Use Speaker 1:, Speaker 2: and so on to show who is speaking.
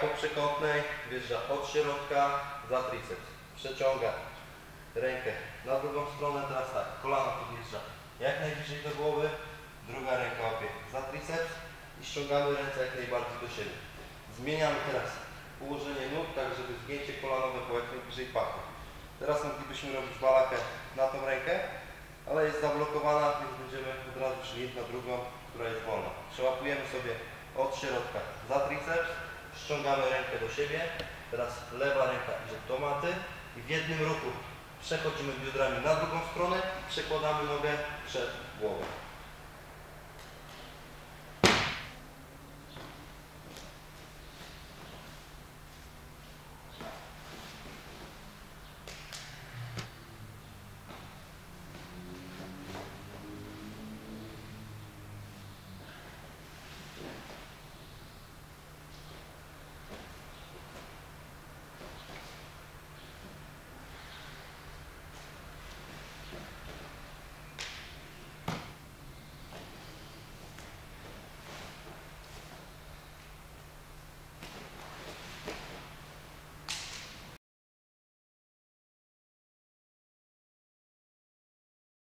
Speaker 1: poprzekątnej wjeżdża od środka za triceps. Przeciąga rękę na drugą stronę, teraz tak, kolana podjeżdża jak najbliżej do głowy, druga ręka łapie za triceps i ściągamy ręce jak najbardziej do siebie. Zmieniamy teraz ułożenie nóg, tak żeby zgięcie kolanowe było jak najbliżej pachy. Teraz moglibyśmy robić balakę na tą rękę, ale jest zablokowana, więc będziemy od razu szli na drugą, która jest wolna. Przełapujemy sobie od środka za triceps, ściągamy rękę do siebie, teraz lewa ręka idzie do maty i w jednym ruchu przechodzimy biodrami na drugą stronę i przekładamy nogę przed głowę.